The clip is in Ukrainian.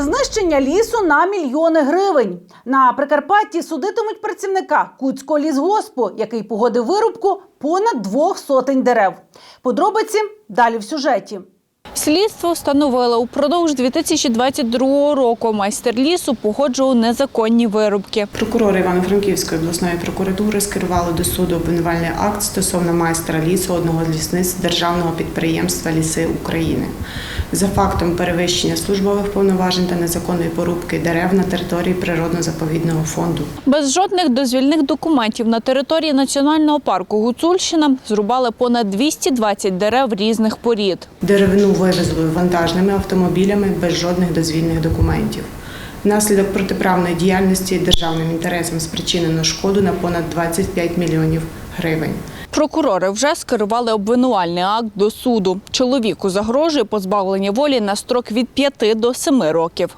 Знищення лісу на мільйони гривень. На Прикарпатті судитимуть працівника Куцького лісгоспу, який погодив вирубку понад двох сотень дерев. Подробиці далі в сюжеті. Слідство встановило упродовж 2022 року майстер лісу погоджував незаконні вирубки. Прокурори Івано-Франківської обласної прокуратури скерували до суду обвинувальний акт стосовно майстра лісу одного з лісництв державного підприємства Ліси України за фактом перевищення службових повноважень та незаконної порубки дерев на території природно-заповідного фонду. Без жодних дозвільних документів на території національного парку Гуцульщина зрубали понад 220 дерев різних порід. Деревину вивезли вантажними автомобілями без жодних дозвільних документів. Внаслідок протиправної діяльності державним інтересам спричинено шкоду на понад 25 мільйонів гривень. Прокурори вже скерували обвинувальний акт до суду. Чоловіку загрожує позбавлення волі на строк від 5 до 7 років.